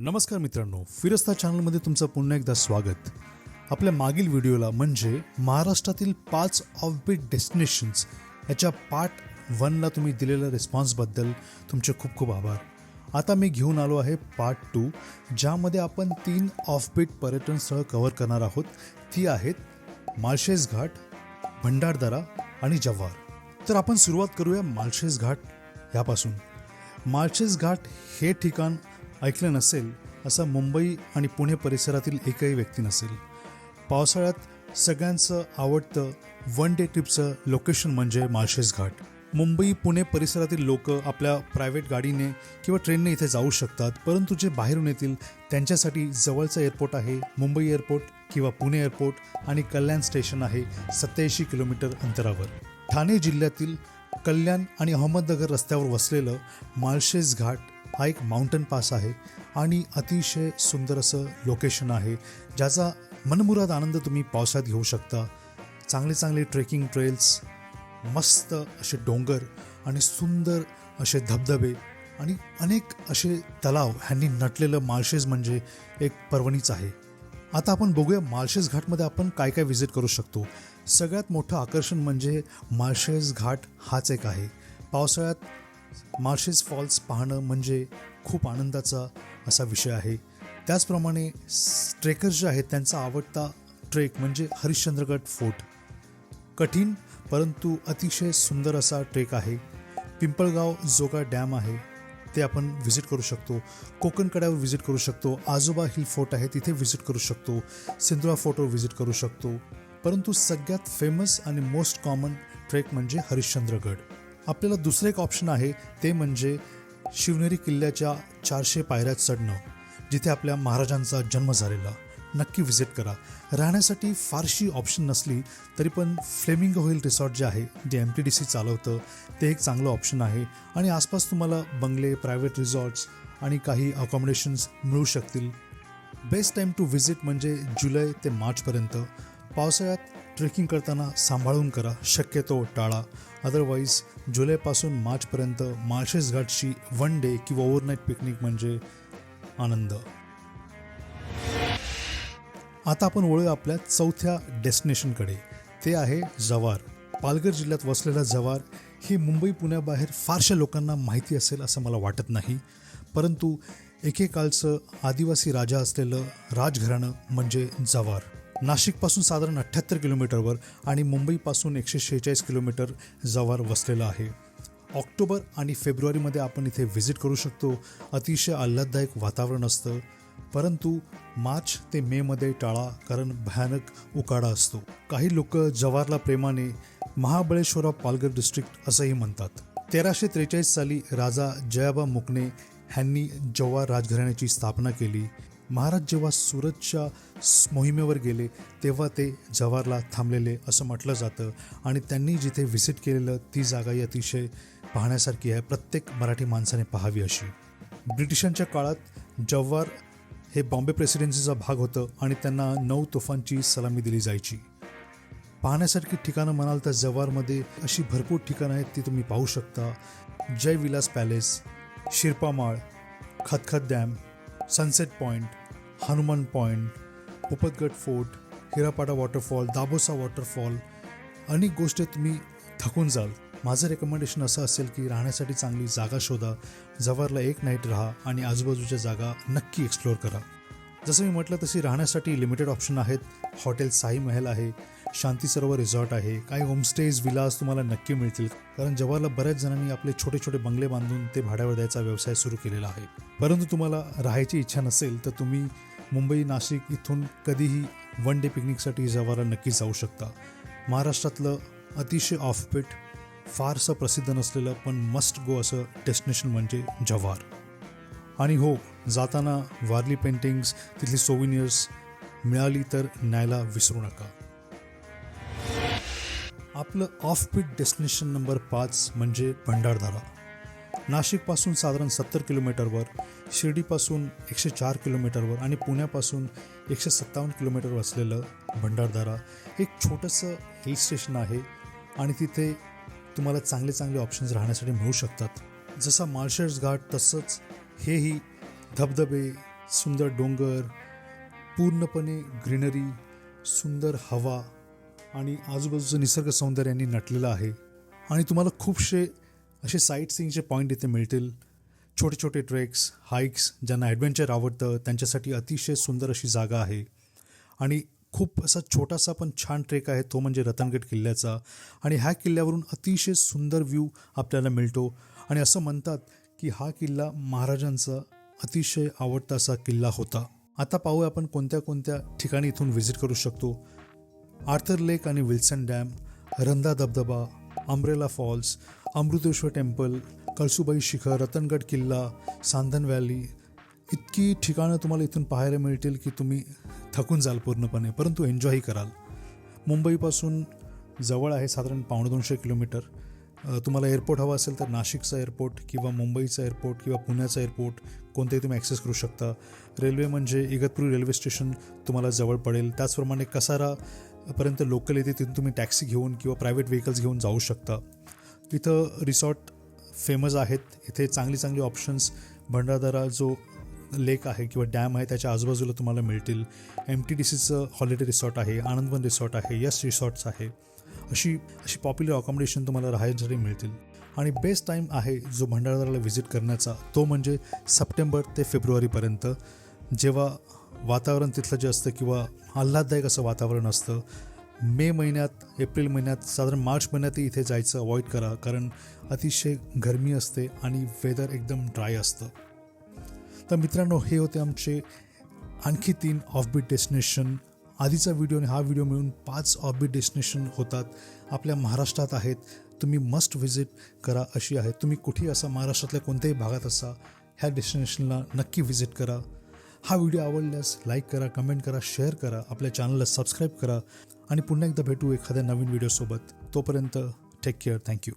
नमस्कार मित्रांनो फिरस्ता चॅनलमध्ये तुमचं पुन्हा एकदा स्वागत. आपल्या मागील व्हिडिओला म्हणजे महाराष्ट्रातील पाच ऑफबीट डेस्टिनेशन्स याच्या पार्ट वनला तुम्ही दिलेल्या रिस्पॉन्सबद्दल तुमचे खूप खूप आभार. आता मी घेऊन आलो आहे पार्ट टू ज्यामध्ये आपण तीन ऑफबीट पर्यटन स्थळं कव्हर करणार आहोत. ती आहेत माळशेज घाट भंडारदरा आणि जव्हार. तर आपण सुरुवात करूया माळशेज घाट ह्यापासून माळशेज घाट हे ठिकाण ऐकलं नसेल असं मुंबई आणि पुणे परिसरातील एकही व्यक्ती नसेल. पावसाळ्यात सगळ्यांचं आवडतं वन डे ट्रिपचं लोकेशन म्हणजे माळशेज घाट. मुंबई पुणे परिसरातील लोक आपल्या प्रायव्हेट गाडीने किंवा ट्रेनने इथे जाऊ शकतात परंतु जे बाहेरून येतील त्यांच्यासाठी जवळचं एअरपोर्ट आहे मुंबई एअरपोर्ट किंवा पुणे एअरपोर्ट आणि कल्याण स्टेशन आहे सत्याऐंशी किलोमीटर अंतरावर. ठाणे जिल्ह्यातील कल्याण आणि अहमदनगर रस्त्यावर वसलेलं माळशेज घाट हा एक माउंटन पास आहे आणि अतिशय सुंदर असं लोकेशन आहे ज्याचा मनमुराद आनंद तुम्ही पावसात घेऊ शकता. चांगले चांगले ट्रेकिंग ट्रेल्स मस्त असे डोंगर आणि सुंदर असे धबधबे आणि अनेक असे तलाव ह्यांनी नटलेलं माळशेज म्हणजे एक पर्वणीच आहे. आता आपण बघूया माळशेज घाटमध्ये आपण काय काय व्हिजिट करू शकतो. सगळ्यात मोठं आकर्षण म्हणजे माळशेज घाट हाच एक आहे. पावसाळ्यात मार्शेस फॉल्स पाहणं म्हणजे खूप आनंदाचा असा विषय आहे. त्याचप्रमाणे ट्रेकर्स जे आहेत त्यांचा आवडता ट्रेक म्हणजे हरिश्चंद्रगड फोर्ट. कठीण परंतु अतिशय सुंदर असा ट्रेक आहे. पिंपळगाव जोगा डॅम आहे. ते आपण व्हिजिट करू शकतो. कोकण कड्यावर व्हिजिट करू शकतो. आजोबा हिल फोर्ट आहे तिथे व्हिजिट करू शकतो. सिंधुरा फोर्टवर व्हिजिट करू शकतो. परंतु सगळ्यात फेमस आणि मोस्ट कॉमन ट्रेक म्हणजे हरिश्चंद्रगड. आपल्याला दुसरं एक ऑप्शन आहे ते म्हणजे शिवनेरी किल्ल्याच्या चारशे पायऱ्या चढणं जिथे आपल्या महाराजांचा जन्म झालेला. नक्की व्हिजिट करा. राहण्यासाठी फारशी ऑप्शन नसली तरी पण फ्लेमिंग होईल रिसॉर्ट जे आहे जे एम टी डी सी चालवतं ते एक चांगलं ऑप्शन आहे. आणि आसपास तुम्हाला बंगले प्रायव्हेट रिसॉर्ट्स आणि काही अकॉमोडेशन्स मिळू शकतील. बेस्ट टाईम टू व्हिजिट म्हणजे जुलै ते मार्चपर्यंत. पावसाळ्यात ट्रेकिंग करताना सांभाळून करा शक्यतो टाळा. अदरवाईज जुलैपासून मार्चपर्यंत माळशेज घाटची वन डे किंवा ओव्हरनाईट पिकनिक म्हणजे आनंद. आता आपण वळूया आपल्या चौथ्या डेस्टिनेशनकडे ते आहे जव्हार पालघर जिल्ह्यात वसलेला जव्हार हे मुंबई पुण्याबाहेर फारशा लोकांना माहिती असेल असं मला वाटत नाही. परंतु एकेकाळचं आदिवासी राजा असलेलं राजघराणं म्हणजे जव्हार नाशिकपासून साधारण अठ्ठ्याहत्तर किलोमीटरवर आणि मुंबईपासून एकशे शेहेचाळीस किलोमीटर जवळ वसलेलं आहे. ऑक्टोबर आणि फेब्रुवारीमध्ये आपण इथे व्हिजिट करू शकतो. अतिशय आल्हाददायक वातावरण असतं. परंतु मार्च ते मेमध्ये टाळा कारण भयानक उकाडा असतो. काही लोक जव्हारला प्रेमाने महाबळेश्वर पालघर डिस्ट्रिक्ट असंही म्हणतात. तेराशे त्रेचाळीस साली राजा जयाबा मुकणे ह्यांनी जव्हार राजघराण्याची स्थापना केली. महाराज जेव्हा सुरतच्या मोहिमेवर गेले तेव्हा ते जव्हारला थांबलेले असं म्हटलं जातं. आणि त्यांनी जिथे व्हिजिट केलेलं ती जागाही अतिशय पाहण्यासारखी आहे. प्रत्येक मराठी माणसाने पाहावी अशी. ब्रिटिशांच्या काळात जव्हार हे बॉम्बे प्रेसिडेन्सीचा भाग होतं आणि त्यांना नऊ तोफांची सलामी दिली जायची. पाहण्यासारखी ठिकाणं म्हणाल तर जव्हारमध्ये अशी भरपूर ठिकाणं आहेत ती तुम्ही पाहू शकता. Jai Vilas palace Shirpamal Khatkhat dam sunset point Hanuman point Upatgad fort Hirapada waterfall Dabosa waterfall अनेक गोष्टी तुम्ही थकून जाल. माझं रेकमेंडेशन असं असेल की राहण्यासाठी चांगली जागा शोधा जव्हारला एक नाईट राहा आणि आजूबाजूच्या जागा नक्की एक्सप्लोअर करा. जसं मी म्हटलं तशी राहण्यासाठी लिमिटेड ऑप्शन आहेत. हॉटेल साई महल आहे शांती सरोवर रिझॉर्ट आहे काही होमस्टेज विलास तुम्हाला नक्की मिळतील. कारण जव्हारला बऱ्याच जणांनी आपले छोटे छोटे बंगले बांधून ते भाड्यावर द्यायचा व्यवसाय सुरू केलेला आहे. परंतु तुम्हाला राहायची इच्छा नसेल तर तुम्ही मुंबई नाशिक इथून कधीही वन डे पिकनिकसाठी जवारा नक्की जाऊ शकता. महाराष्ट्रातलं अतिशय ऑफपीट फारसं प्रसिद्ध नसलेलं पण मस्ट गो असं डेस्टिनेशन म्हणजे जव्हार. आणि हो जाताना वारली पेंटिंग्स तिथली सोविनियर्स मिळाली तर न्यायला विसरू नका. आपलं ऑफपीट डेस्टिनेशन नंबर पाच म्हणजे भंडारदारा. नाशिकपासून साधारण सत्तर किलोमीटरवर शिर्डीपासून एकशे चार किलोमीटरवर आणि पुण्यापासून एकशे सत्तावन्न किलोमीटरवर असलेलं भंडारदारा एक छोटंसं हिल स्टेशन आहे आणि तिथे तुम्हाला चांगले चांगले ऑप्शन्स राहण्यासाठी मिळू शकतात. जसा माळशेज घाट तसंच हेही धबधबे सुंदर डोंगर पूर्णपणे ग्रीनरी सुंदर हवा आणि आजूबाजूचं निसर्ग सौंदर्याने नटलेलं आहे. आणि तुम्हाला खूपसे असे साईट सीइंगचे पॉईंट इथे मिळतील. छोटे छोटे ट्रेक्स हाईक्स ज्यांना ॲडव्हेंचर आवडतं त्यांच्यासाठी अतिशय सुंदर अशी जागा आहे. आणि खूप असा छोटासा पण छान ट्रेक आहे तो म्हणजे रतनगड किल्ल्याचा. आणि ह्या किल्ल्यावरून अतिशय सुंदर व्ह्यू आपल्याला मिळतो. आणि असं म्हणतात की हा किल्ला महाराजांचा अतिशय आवडता असा किल्ला होता. आता पाहूया आपण कोणत्या कोणत्या ठिकाणी इथून व्हिजिट करू शकतो. आर्थर लेक आणि विल्सन डॅम रंधा धबधबा umbrella falls Amriteshwar temple Kalsubai शिखर रतनगड किल्ला सांधन व्हॅली इतकी ठिकाणं तुम्हाला इथून पाहायला मिळतील की तुम्ही थकून जाल पूर्णपणे परंतु एन्जॉयही कराल. मुंबईपासून जवळ आहे साधारण पावणे दोनशे किलोमीटर. तुम्हाला एअरपोर्ट हवा असेल तर नाशिकचा एअरपोर्ट किंवा मुंबईचा एअरपोर्ट किंवा पुण्याचा एअरपोर्ट कोणतेही तुम्ही ॲक्सेस करू शकता. रेल्वे म्हणजे इगतपुरी रेल्वे स्टेशन तुम्हाला जवळ पडेल. त्याचप्रमाणे कसारापर्यंत लोकल येते तिथून तुम्ही टॅक्सी घेऊन किंवा प्रायव्हेट व्हेकल्स घेऊन जाऊ शकता. इथं रिसॉर्ट फेमस आहेत. इथे चांगली चांगली ऑप्शन्स भंडारदरा जो लेक आहे किंवा डॅम आहे त्याच्या आजूबाजूला तुम्हाला मिळतील. एम टी डी सीचं हॉलिडे रिसॉर्ट आहे आनंदवन रिसॉर्ट आहे यस रिसॉर्ट्स आहे. अशी अशी पॉप्युलर अकॉमोडेशन तुम्हाला राहायसाठी मिळतील. आणि बेस्ट टाईम आहे जो भंडारदराला व्हिजिट करण्याचा तो म्हणजे सप्टेंबर ते फेब्रुवारीपर्यंत जेव्हा वातावरण तिथलं जे असतं किंवा आल्हाददायक असं वातावरण असतं मे महिन्यात एप्रिल महिन्यात साधारण मार्च महिन्यातही इथे जायचं अवॉइड करा कारण अतिशय गरमी असते आणि वेदर एकदम ड्राय असतं. तर मित्रांनो हे होते आमचे आणखी तीन ऑफबीट डेस्टिनेशन आधीचा व्हिडिओ आणि हा व्हिडिओ मिळून पाच ऑफबीट डेस्टिनेशन होतात. आपल्या महाराष्ट्रात आहेत. तुम्ही मस्ट व्हिजिट करा अशी आहे. तुम्ही कुठेही असा महाराष्ट्रातल्या कोणत्याही भागात असा ह्या डेस्टिनेशनला नक्की व्हिजिट करा. हा व्हिडिओ आवडल्यास लाईक करा कमेंट करा शेअर करा आपल्या चॅनलला सबस्क्राईब करा आणि पुन्हा एकदा भेटू एखाद्या नवीन व्हिडिओसोबत. तोपर्यंत टेक केअर थँक्यू